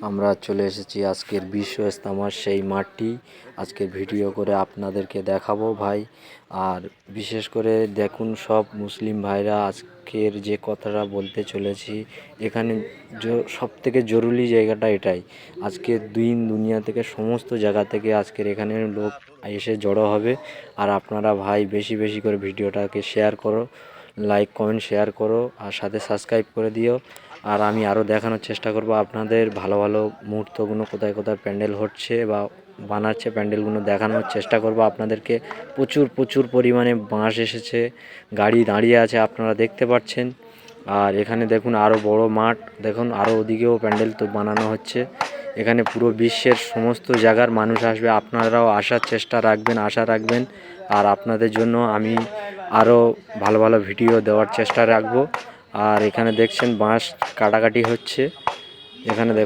আমরা চলে এসেছি আজকের বিশ্ব ইস্তামার সেই মাঠটি। আজকের ভিডিও করে আপনাদেরকে দেখাবো ভাই। আর বিশেষ করে দেখুন সব মুসলিম ভাইরা আজকের যে কথাটা বলতে চলেছি, এখানে সব থেকে জরুরি জায়গাটা এটাই। আজকের দিন দুনিয়া থেকে সমস্ত জায়গা থেকে আজকের এখানে লোক এসে জড়ো হবে। আর আপনারা ভাই বেশি বেশি করে ভিডিওটাকে শেয়ার করো, লাইক, কমেন্ট, শেয়ার করো, আর সাথে সাবস্ক্রাইব করে দিও। আর আমি আরও দেখানোর চেষ্টা করব আপনাদের ভালো ভালো মুহূর্তগুলো, কোথায় কোথায় প্যান্ডেল হচ্ছে বা বানাচ্ছে প্যান্ডেলগুলো দেখানোর চেষ্টা করব আপনাদেরকে। প্রচুর প্রচুর পরিমাণে বাঁশ এসেছে, গাড়ি দাঁড়িয়ে আছে আপনারা দেখতে পাচ্ছেন। আর এখানে দেখুন আরও বড় মাঠ, দেখুন আরও ওদিকেও প্যান্ডেল তো বানানো হচ্ছে। এখানে পুরো বিশ্বের সমস্ত জায়গার মানুষ আসবে, আপনারাও আসার চেষ্টা রাখবেন, আশা রাখবেন। আর আপনাদের জন্য আমি আরও ভালো ভালো ভিডিও দেওয়ার চেষ্টা রাখব। আর এখানে দেখছেন বাঁশ কাটাকাটি হচ্ছে। এখানে দেখ